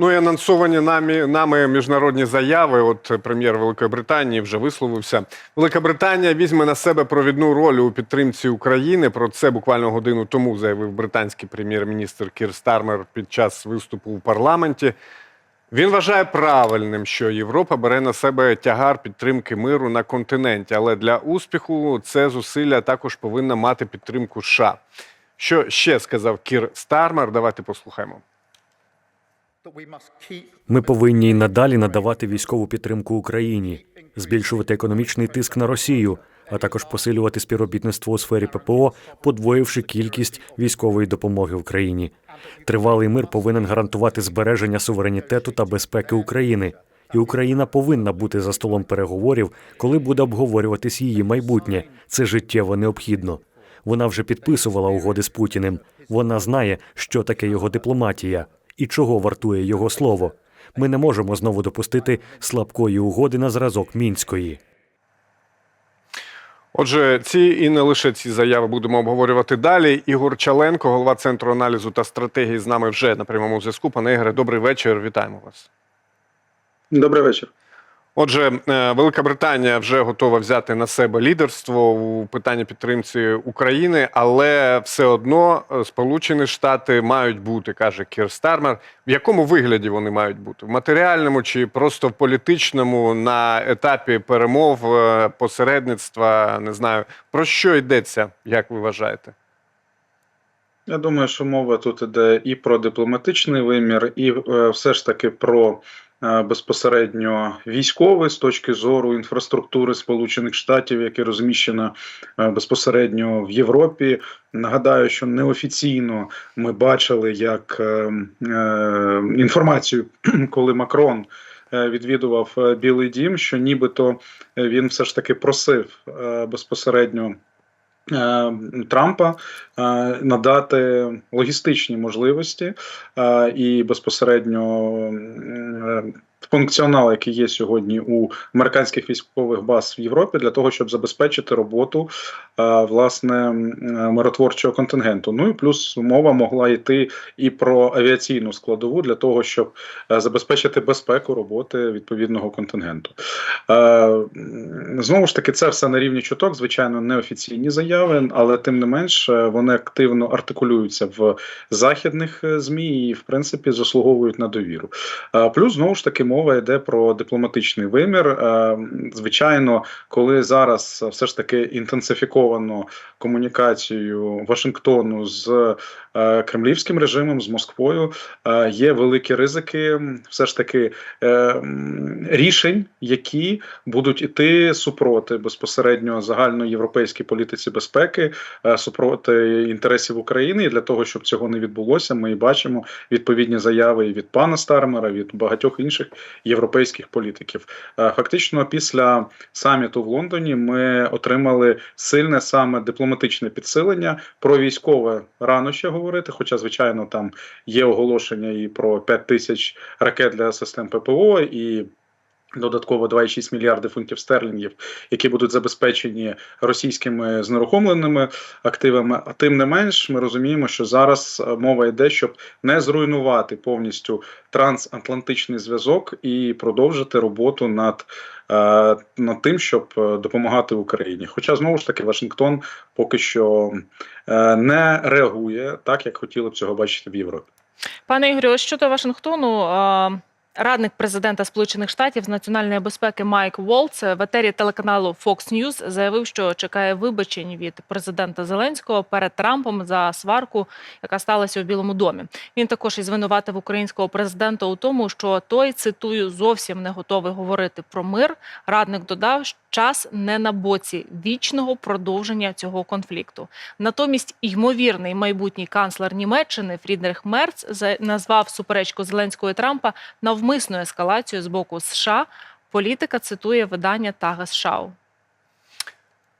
Ну і анонсовані нами, нами міжнародні заяви. От прем'єр Великої Британії вже висловився. Велика Британія візьме на себе провідну роль у підтримці України. Про це буквально годину тому заявив британський прем'єр-міністр Кір Стармер під час виступу у парламенті. Він вважає правильним, що Європа бере на себе тягар підтримки миру на континенті, але для успіху це зусилля також повинна мати підтримку США. Що ще сказав Кір Стармер? Давайте послухаємо. Ми повинні й надалі надавати військову підтримку Україні, збільшувати економічний тиск на Росію, а також посилювати співробітництво у сфері ППО, подвоївши кількість військової допомоги Україні. Тривалий мир повинен гарантувати збереження суверенітету та безпеки України. І Україна повинна бути за столом переговорів, коли буде обговорюватись її майбутнє. Це життєво необхідно. Вона вже підписувала угоди з Путіним. Вона знає, що таке його дипломатія і чого вартує його слово. Ми не можемо знову допустити слабкої угоди на зразок мінської. Отже, ці і не лише ці заяви будемо обговорювати далі. Ігор Чаленко, голова центру аналізу та стратегії, з нами вже на прямому зв'язку. Пане Ігоре, добрий вечір. Вітаємо вас. Добрий вечір. Отже, е, Велика Британія вже готова взяти на себе лідерство у питанні підтримці України, але все одно е, Сполучені Штати мають бути, каже Кір Стармер. В якому вигляді вони мають бути? В матеріальному чи просто в політичному на етапі перемов, е, посередництва? Не знаю про що йдеться, як ви вважаєте? Я думаю, що мова тут іде і про дипломатичний вимір, і е, все ж таки про е, безпосередньо військовий з точки зору інфраструктури Сполучених Штатів, яке розміщено е, безпосередньо в Європі. Нагадаю, що неофіційно ми бачили як інформацію, коли Макрон. Відвідував Білий Дім, що нібито він все ж таки просив безпосередньо Трампа е, надати логістичні можливості е, і безпосередньо е, функціонал, який є сьогодні у американських військових баз в Європі, для того, щоб забезпечити роботу е, власне е, миротворчого контингенту. Ну і плюс мова могла йти і про авіаційну складову для того, щоб е, забезпечити безпеку роботи відповідного контингенту. Знову ж таки, це все на рівні чуток, звичайно, неофіційні заяви, але тим не менш вони активно артикулюються в західних змі і, в принципі, заслуговують на довіру. Плюс знову ж таки мова йде про дипломатичний вимір. Е, Звичайно, коли зараз все ж таки інтенсифіковано комунікацію Вашингтону з е, кремлівським режимом, з Москвою, е, є великі ризики, все ж таки рішень, які будуть іти супроти безпосередньо загальноєвропейській політиці безпеки, супроти інтересів України. І для того, щоб цього не відбулося, ми бачимо відповідні заяви від пана Стармера, від багатьох інших європейських політиків. Е, Фактично, після саміту в Лондоні ми отримали сильне саме дипломатичне підсилення. Про військове рано ще говорити, хоча, звичайно, там є оголошення і про 5 тисяч ракет для систем ППО і. Додатково 2,6 мільярди фунтів стерлінгів, які будуть забезпечені російськими знерухомленими активами. А тим не менш, ми розуміємо, що зараз е, мова йде, щоб не зруйнувати повністю трансатлантичний зв'язок і продовжити роботу над, е, над тим, щоб е, допомагати Україні. Хоча знову ж таки Вашингтон поки що не реагує так, як хотіли б цього бачити в Європі. Пане Ігорю, щодо Вашингтону. Радник президента Сполучених Штатів з національної безпеки Майк Волц в етері телеканалу Fox News заявив, що чекає вибачень від президента Зеленського перед Трампом за сварку, яка сталася у Білому домі. Він також і звинуватив українського президента у тому, що той цитую зовсім не готовий говорити про мир. Радник додав, час не на боці вічного продовження цього конфлікту. Натомість ймовірний майбутній канцлер Німеччини Фрідрих Мерц назвав суперечку Зеленського і Трампа навмисною ескалацією з боку США. Політика цитує видання Тагес-Шау.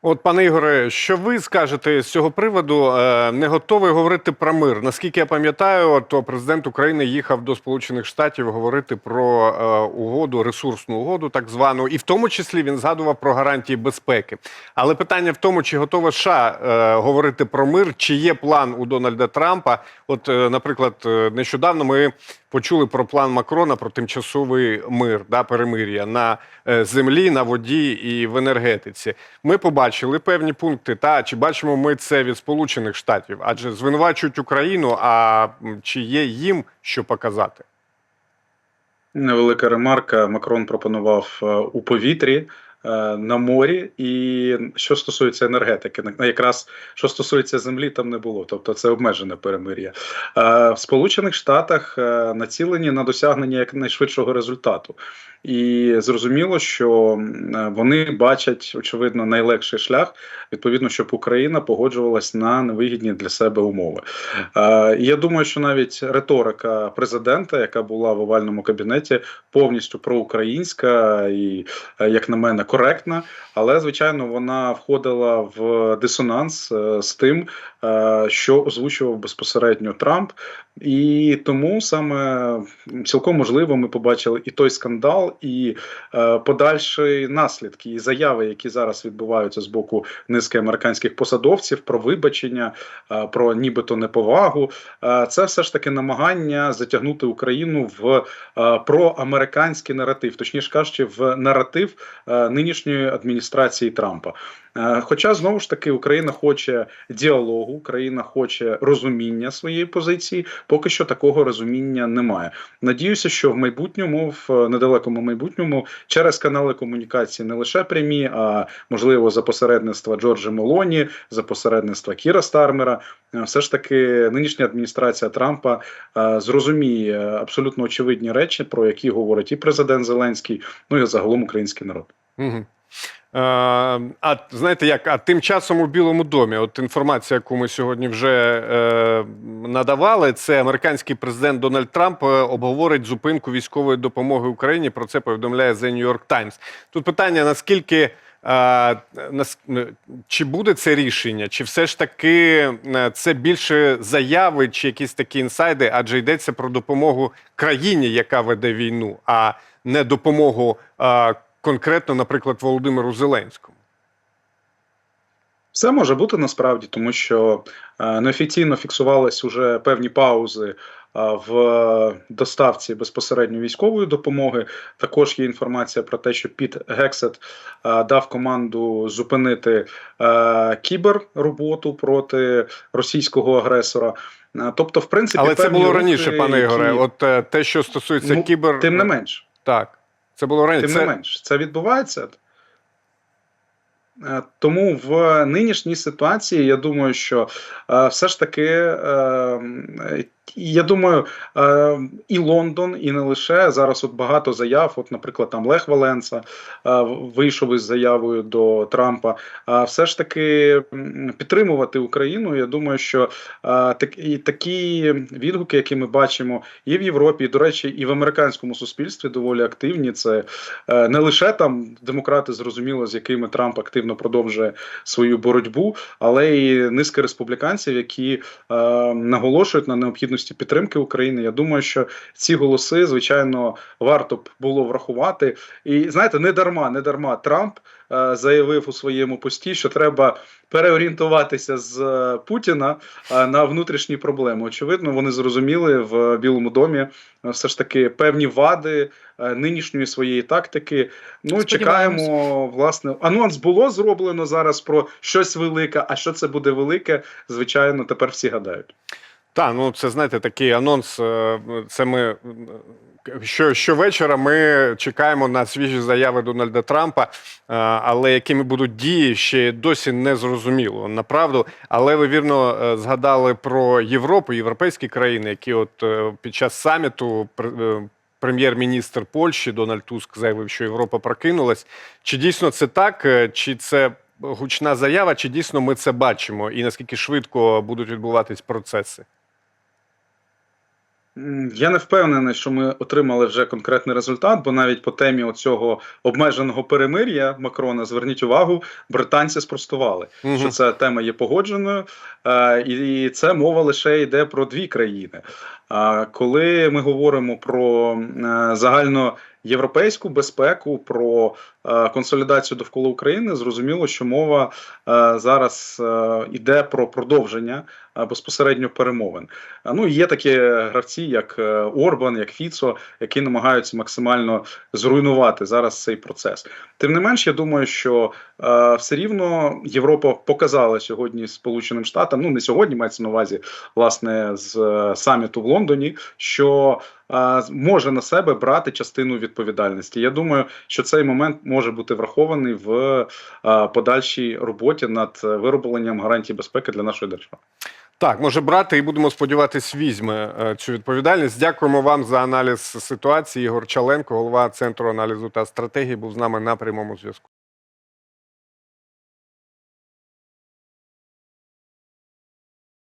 От, пане Ігоре, що ви скажете з цього приводу? Е, Не готовий говорити про мир. Наскільки я пам'ятаю, то президент України їхав до Сполучених Штатів говорити про е, угоду, ресурсну угоду, так звану, і в тому числі він згадував про гарантії безпеки. Але питання в тому, чи готова США е, говорити про мир, чи є план у Дональда Трампа. От, наприклад, нещодавно ми почули про план Макрона про тимчасовий мир, да, перемир'я на е, землі, на воді і в енергетиці. Ми побачили певні пункти. Та чи бачимо ми це від Сполучених Штатів? Адже звинувачують Україну. А чи є їм що показати? Невелика ремарка. Макрон пропонував е, у повітрі. Е, На морі, і що стосується енергетики, якраз що стосується землі, там не було. Тобто це обмежене перемир'я. Е, В Сполучених Штатах е, націлені на досягнення якнайшвидшого результату, і зрозуміло, що вони бачать очевидно найлегший шлях, відповідно, щоб Україна погоджувалась на невигідні для себе умови. Я думаю, що навіть риторика президента, яка була в овальному кабінеті, повністю проукраїнська і, як на мене, коректна. Але звичайно, вона входила в дисонанс е, з тим, е, що озвучував безпосередньо Трамп. І тому саме цілком можливо ми побачили і той скандал, і е, подальші наслідки, і заяви, які зараз відбуваються з боку низки американських посадовців про вибачення, е, про нібито неповагу. Е, Це все ж таки намагання затягнути Україну в е, проамериканський наратив, точніше кажучи, в наратив е, нинішньої адміністрації Трампа. Е, Хоча знову ж таки Україна хоче діалогу, Україна хоче розуміння своєї позиції. Поки що такого розуміння немає. Надіюся, що в майбутньому, в недалекому майбутньому, через канали комунікації не лише прямі, а можливо за посередництва Джорджа Мелоні, за посередництва Кіра Стармера, е, все ж таки нинішня адміністрація Трампа е, зрозуміє абсолютно очевидні речі, про які говорить і президент Зеленський, ну і загалом український народ. Угу. Е, а знаєте, як а тим часом у Білому домі, от інформація, яку ми сьогодні вже е, надавали, це американський президент Дональд Трамп е, обговорить зупинку військової допомоги Україні. Про це повідомляє The New York Times. Тут питання: наскільки е, нас, е, чи буде це рішення, чи все ж таки це більше заяви, чи якісь такі інсайди, адже йдеться про допомогу країні, яка веде війну, а не допомогу. Е, конкретно, наприклад, Володимиру Зеленському? Все може бути насправді, тому що е, неофіційно фіксувались уже певні паузи е, в доставці безпосередньо військової допомоги. Також є інформація про те, що Піт Гексет е, дав команду зупинити кіберроботу проти російського агресора. Тобто, в принципі, Але це було рухи, раніше, пане Ігоре. які- От те, що стосується Ну, кібер, тим не менш. так. Це було раніше. Тим Це... не менш, це відбувається. Е, Тому в нинішній ситуації я думаю, що е, все ж таки, е, я думаю, е, і Лондон, і не лише зараз. От багато заяв. От, наприклад, там Лех Валенса е, вийшов із заявою до Трампа. А все ж таки підтримувати Україну. Я думаю, що е, і такі відгуки, які ми бачимо і в Європі, і, до речі, і в американському суспільстві доволі активні. Це е, не лише там демократи, зрозуміло, з якими Трамп активно продовжує свою боротьбу, але і низка республіканців, які е, наголошують на необхідності підтримки України. Я думаю, що ці голоси, звичайно, варто б було врахувати. І знаєте, не дарма, не дарма Трамп е, заявив у своєму пості, що треба переорієнтуватися з е, Путіна е, на внутрішні проблеми. Очевидно, вони зрозуміли в Білому домі е, все ж таки певні вади е, нинішньої своєї тактики. Ну чекаємо. Власне, анонс було зроблено зараз про щось велике. А що це буде велике? Звичайно, тепер всі гадають. Так, ну це знаєте, такий анонс. е, Це ми що, щовечора ми чекаємо на свіжі заяви Дональда Трампа, е, але якими будуть дії, ще досі не зрозуміло. Направду, але ви вірно е, згадали про Європу, європейські країни, які от під час саміту пр- прем'єр-міністр Польщі Дональд Туск заявив, що Європа прокинулась. Чи дійсно це так? Чи це гучна заява, чи дійсно ми це бачимо, і наскільки швидко будуть відбуватись процеси? Я не впевнений, що ми отримали вже конкретний результат, бо навіть по темі оцього обмеженого перемир'я Макрона, зверніть увагу, британці спростували, угу. що ця тема є погодженою, е, і це мова лише йде про дві країни. А коли ми говоримо про е, загально європейську безпеку, про е, консолідацію довкола України, зрозуміло, що мова е, зараз е, йде про продовження е, безпосередньо перемовин. Ну є такі гравці, як е, Орбан, як Фіцо, які намагаються максимально зруйнувати зараз цей процес. Тим не менш, я думаю, що е, все рівно Європа показала сьогодні Сполученим Штатам, ну не сьогодні мається на увазі, власне, з е, саміту в Лондоні, що е, може на себе брати частину відповідальності. Я думаю, що цей момент може бути врахований в подальшій роботі над виробленням гарантій безпеки для нашої держави. Так, може брати і будемо сподіватись, візьме е, цю відповідальність. Дякуємо вам за аналіз ситуації. Ігор Чаленко, голова центру аналізу та стратегії, був з нами на прямому зв'язку.